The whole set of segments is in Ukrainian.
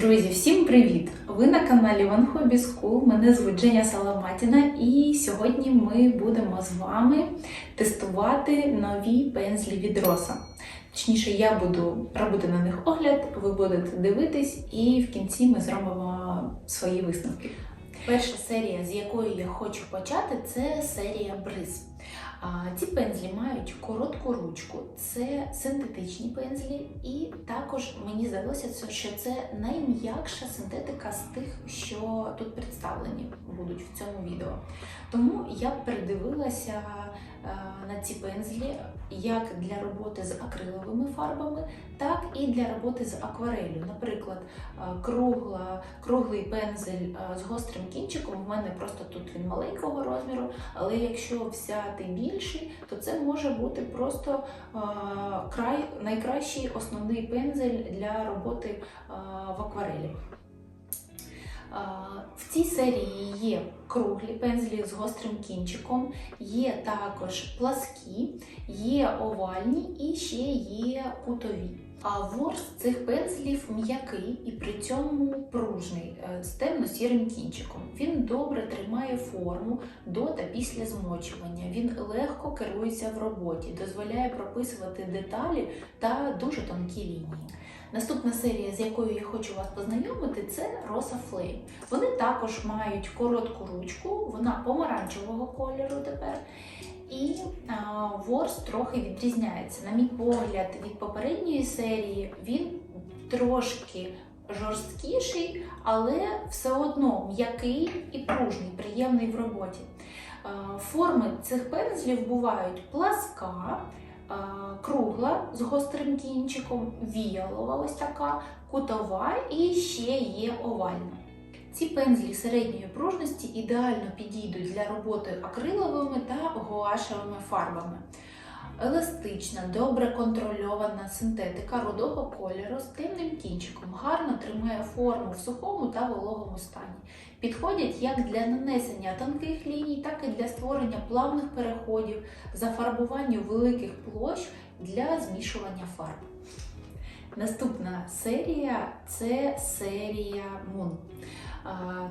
Друзі, всім привіт! Ви на каналі One Hobby School. Мене звуть Женя Саламатіна, і сьогодні ми будемо з вами тестувати нові пензлі від Роса. Точніше, я буду робити на них огляд, ви будете дивитись, і в кінці ми зробимо свої висновки. Перша серія, з якої я хочу почати, це серія бриз. Ці пензлі мають коротку ручку, це синтетичні пензлі, і також мені здалося, що це найм'якша синтетика з тих, що тут представлені будуть в цьому відео. Тому я придивилася е, на ці пензлі як для роботи з акриловими фарбами, так і для роботи з акварелью. Наприклад, е, кругла, круглий пензель е, з гострим кінчиком. У мене просто тут він маленького розміру, але якщо взяти більший, то це може бути просто е, край, найкращий основний пензель для роботи е, в акварелі. Е, В цій серії є круглі пензлі з гострим кінчиком, є також пласкі, є овальні і ще є кутові. А ворс цих пензлів м'який і при цьому пружний е, з темно-сірим кінчиком. Він добре тримає форму до та після змочування. Він легко керується в роботі, дозволяє прописувати деталі та дуже тонкі лінії. Наступна серія, з якою я хочу вас познайомити, це Rosa Flame. Вони також мають коротку ручку, вона помаранчевого кольору тепер. І а, ворс трохи відрізняється. На мій погляд, від попередньої серії він трошки жорсткіший, але все одно м'який і пружний, приємний в роботі. Форми цих пензлів бувають пласка, кругла з гострим кінчиком, віялова ось така, кутова і ще є овальна. Ці пензлі середньої пружності ідеально підійдуть для роботи акриловими та гуашевими фарбами. Еластична, добре контрольована синтетика рудого кольору з темним кінчиком гарно тримає форму в сухому та вологому стані. Підходять як для нанесення тонких ліній, так і для створення плавних переходів, зафарбування великих площ для змішування фарб. Наступна серія це серія Moon.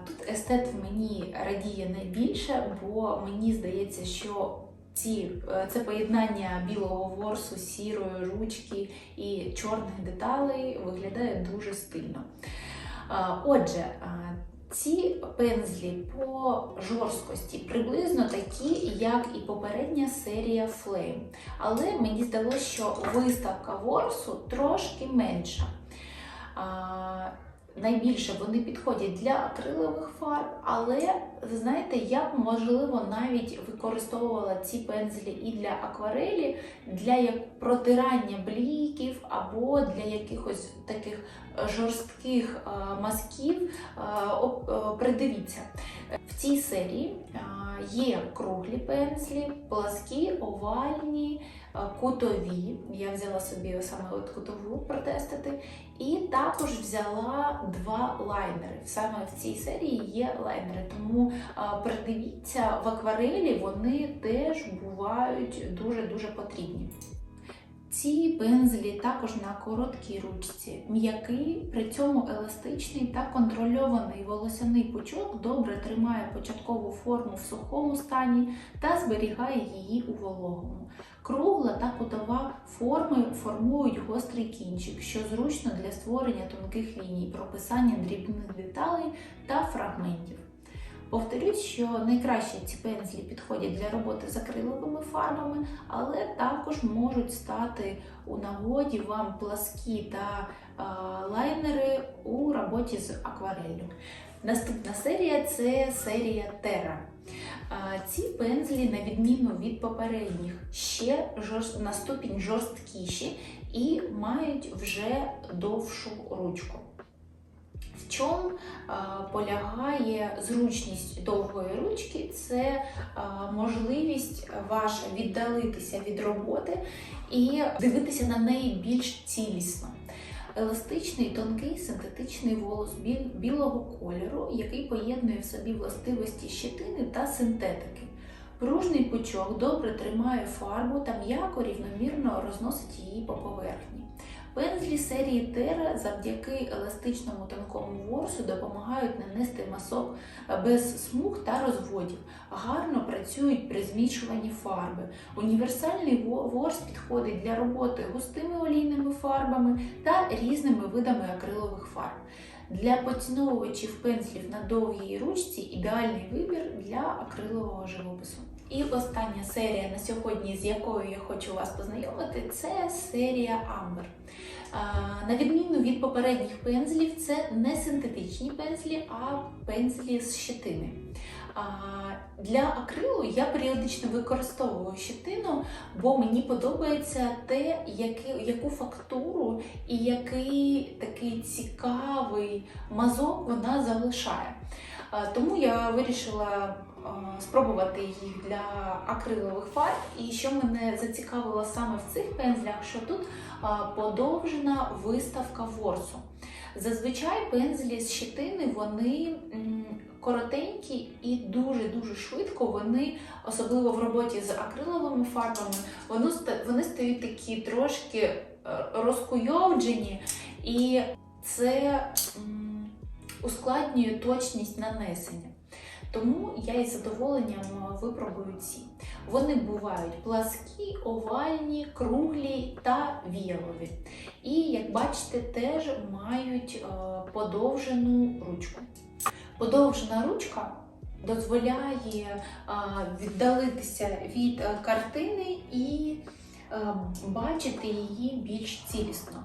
Тут естет мені радіє найбільше, бо мені здається, що ці, е, це поєднання білого ворсу, сірої ручки і чорних деталей виглядає дуже стильно. Отже, ці пензлі по жорсткості приблизно такі, як і попередня серія Flame. Але мені здалося, що виставка ворсу трошки менша. Найбільше вони підходять для акрилових фарб, але ви знаєте, я б можливо навіть використовувала ці пензлі і для акварелі, для як протирання бліків або для якихось таких жорстких е, мазків. Е, е, Придивіться, в цій серії е, є круглі пензлі, пласкі, овальні, е, кутові. Я взяла собі саме от кутову протестити. Також взяла два лайнери. Саме в цій серії є лайнери, тому придивіться, в акварелі вони теж бувають дуже-дуже потрібні. Ці пензлі також на короткій ручці, м'який, при цьому еластичний та контрольований волосяний пучок добре тримає початкову форму в сухому стані та зберігає її у вологому. Кругла та кутова форми формують гострий кінчик, що зручно для створення тонких ліній, прописання дрібних деталей та фрагментів. Повторюсь, що найкраще ці пензлі підходять для роботи з акриловими фарбами, але також можуть стати у нагоді вам пласкі та лайнери у роботі з аквареллю. Наступна серія це серія Terra. Ці пензлі, на відміну від попередніх, ще на ступінь жорсткіші і мають вже довшу ручку. В чому полягає зручність довгої ручки? Це можливість ваша віддалитися від роботи і дивитися на неї більш цілісно. Еластичний тонкий синтетичний волос біл- білого кольору, який поєднує в собі властивості щетини та синтетики. Пружний пучок добре тримає фарбу та м'яко рівномірно розносить її по поверхні. Пензлі серії Terra завдяки еластичному тонкому ворсу допомагають нанести масок без смуг та розводів. Гарно працюють при змішуванні фарби. Універсальний ворс підходить для роботи густими олійними фарбами та різними видами акрилових фарб. Для поціновувачів пензлів на довгій ручці ідеальний вибір для акрилового живопису. І остання серія на сьогодні, з якою я хочу вас познайомити, це серія Амбер. На відміну від попередніх пензлів, це не синтетичні пензлі, а пензлі з щетини. Для акрилу я періодично використовую щетину, бо мені подобається те, яки, яку фактуру і який такий цікавий мазок вона залишає. А, Тому я вирішила спробувати їх для акрилових фарб. І що мене зацікавило саме в цих пензлях, що тут подовжена виставка ворсу. Зазвичай пензлі з щетини вони коротенькі і дуже-дуже швидко вони, особливо в роботі з акриловими фарбами, вони, вони стають такі трошки е, розкуйовджені, і це ускладнює точність нанесення. Тому я із задоволенням випробую ці. Вони бувають пласкі, овальні, круглі та віялові. І, як бачите, теж мають е, подовжену ручку. Подовжена ручка дозволяє е, віддалитися від е, картини і е, бачити її більш цілісно.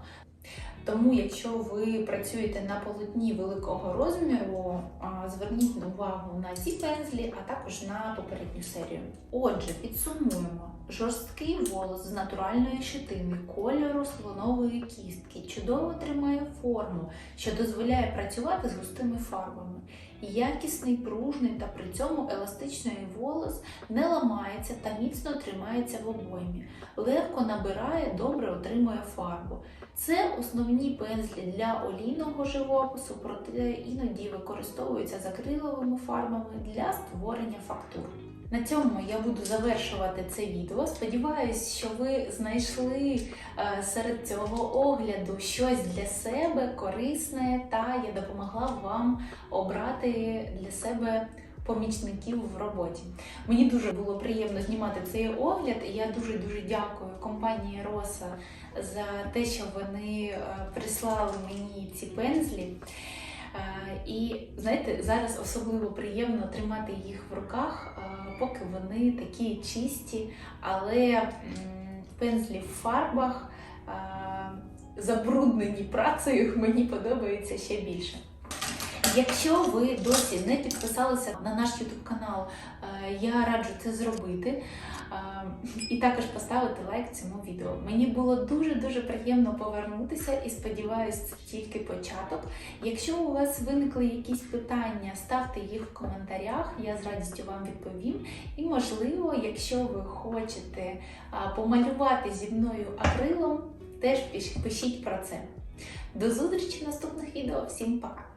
Тому, якщо ви працюєте на полотні великого розміру, зверніть увагу на ці пензлі, а також на попередню серію. Отже, підсумуємо: жорсткий волос з натуральної щитини, кольору слонової кістки, чудово тримає форму, що дозволяє працювати з густими фарбами. Якісний, пружний та при цьому еластичний волос не ламається та міцно тримається в обоймі, легко набирає, добре отримує фарбу. Це основні пензлі для олійного живопису, проте іноді використовуються з акриловими фарбами для створення фактур. На цьому я буду завершувати це відео. Сподіваюсь, що ви знайшли е, серед цього огляду щось для себе корисне, та я допомогла вам обрати для себе помічників в роботі. Мені дуже було приємно знімати цей огляд, і я дуже дуже дякую компанії Роса за те, що вони е, прислали мені ці пензлі. Е, І знаєте, зараз особливо приємно тримати їх в руках, е, поки вони такі чисті, але пензлі в фарбах е, забруднені працею, мені подобається ще більше. Якщо ви досі не підписалися на наш YouTube канал, е, я раджу це зробити. Е, І також поставити лайк цьому відео. Мені було дуже-дуже приємно повернутися і сподіваюся, це тільки початок. Якщо у вас виникли якісь питання, ставте їх в коментарях, я з радістю вам відповім. І, можливо, якщо ви хочете помалювати зі мною акрилом, теж пишіть про це. До зустрічі в наступних відео. Всім пока!